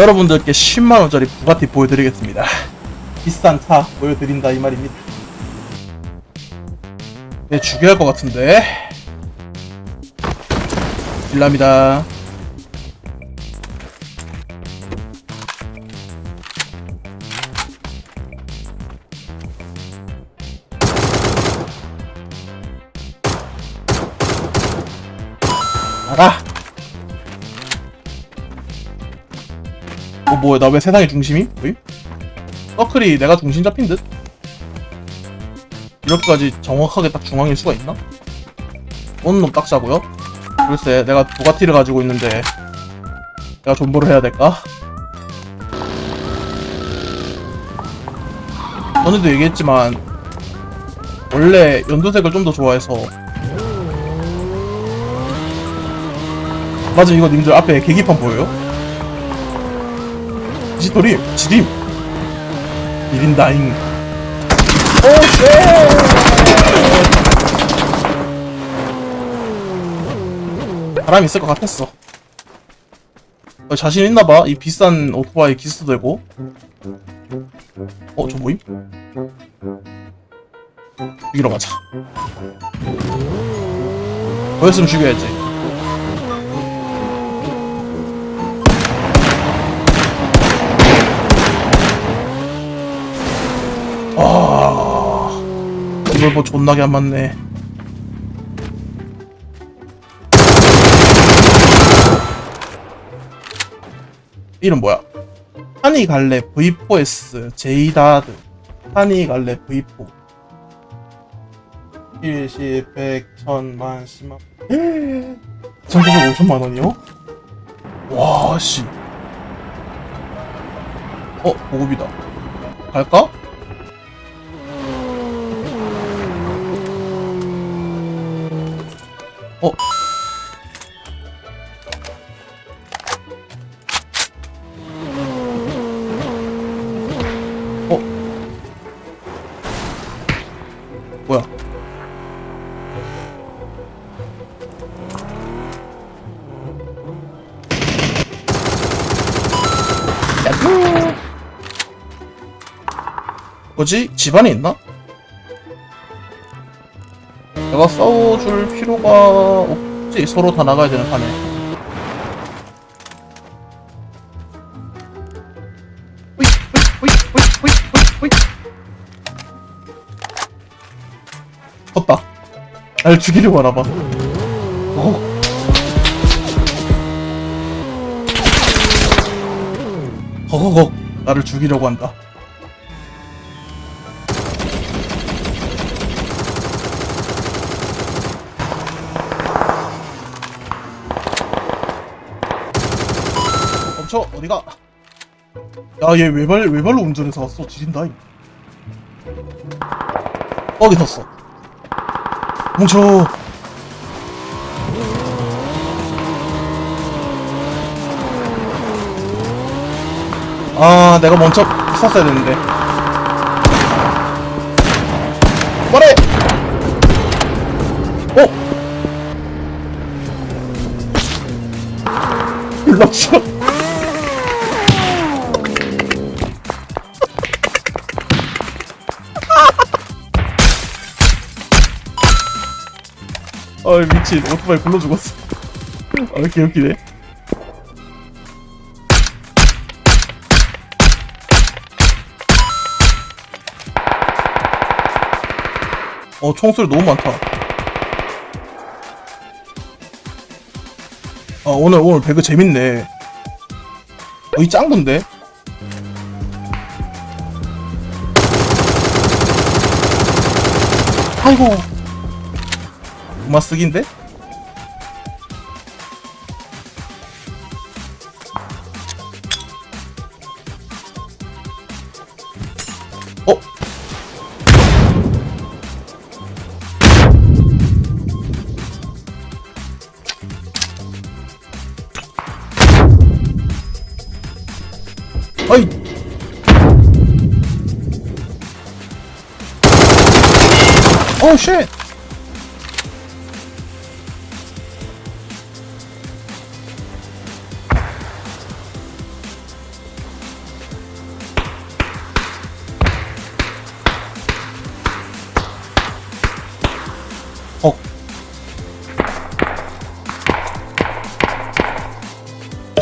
여러분들께 10만원짜리 부가티 보여드리겠습니다. 비싼 차 보여드린다 이 말입니다. 네, 죽여야 할 것 같은데. 빌랍니다. 나가! 어 뭐야 나 왜 세상의 중심이? 왜? 서클이 내가 중심 잡힌 듯? 이렇게까지 정확하게 딱 중앙일 수가 있나? 어느 놈 딱자고요? 글쎄 내가 부가티를 가지고 있는데 내가 존버를 해야 될까? 전에도 얘기했지만 원래 연두색을 좀 더 좋아해서 맞아 이거 님들 앞에 계기판 보여요? 지도림 지림. 1인다잉. 오쉣 바람 있을 것 같았어. 어, 자신 있나봐. 이 비싼 오토바이 기스 들고. 어 저 뭐임? 죽이러 가자. 보였으면 죽여야지 이걸 뭐 존나게 안 맞네 이름 뭐야? 하니 갈래 V4S 제이다드 하니 갈래 V4 일시 백 천만 십만 1950만 원이요? 와씨 어 보급이다 갈까? 어? 어? 뭐야? 야구! 뭐지? 집안에 있나? 내가 싸워줄 필요가 없지. 서로 다 나가야 되는 판에. 컸다. 날 죽이려고 하나봐. 어. 허허허. 나를 죽이려고 한다 멈춰 어디가? 야얘 외발 외발로 운전해서 왔어. 지린다 이. 어디 섰어? 멈춰 아 내가 먼저 섰어야 되는데 아 미친. 오토바이 굴러 죽었어. 아 개웃기네? 어 총소리 너무 많다. 아 오늘 오늘 배그 재밌네. 어이 짱군데? 아이고 그만 쓰기인데? 어? 아이 오 쉣!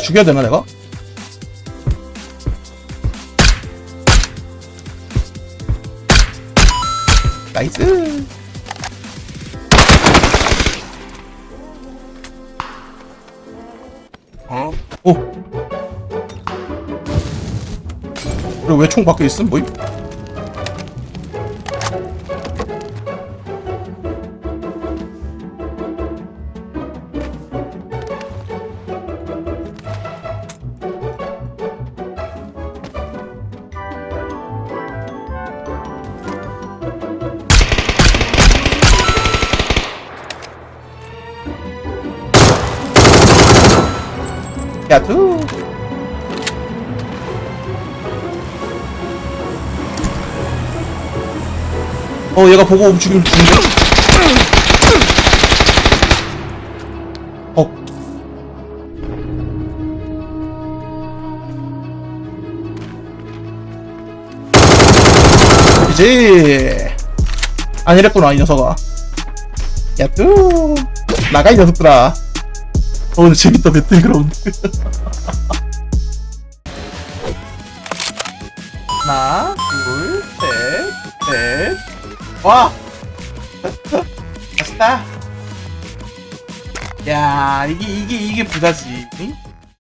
죽여야 되나 내가? 나이스 오 그리고 왜 총 밖에 있음? 뭐임? 야투 어 얘가 보고 죽이면 죽는데? 어. 이제. 아니랬구나 이 녀석아. 야뚜 나가 이 녀석들아. 어, 오늘 재밌다 배틀그라운드 하나 둘셋넷와! 맛있다. 야 이게 이게 이게 부자지. 응?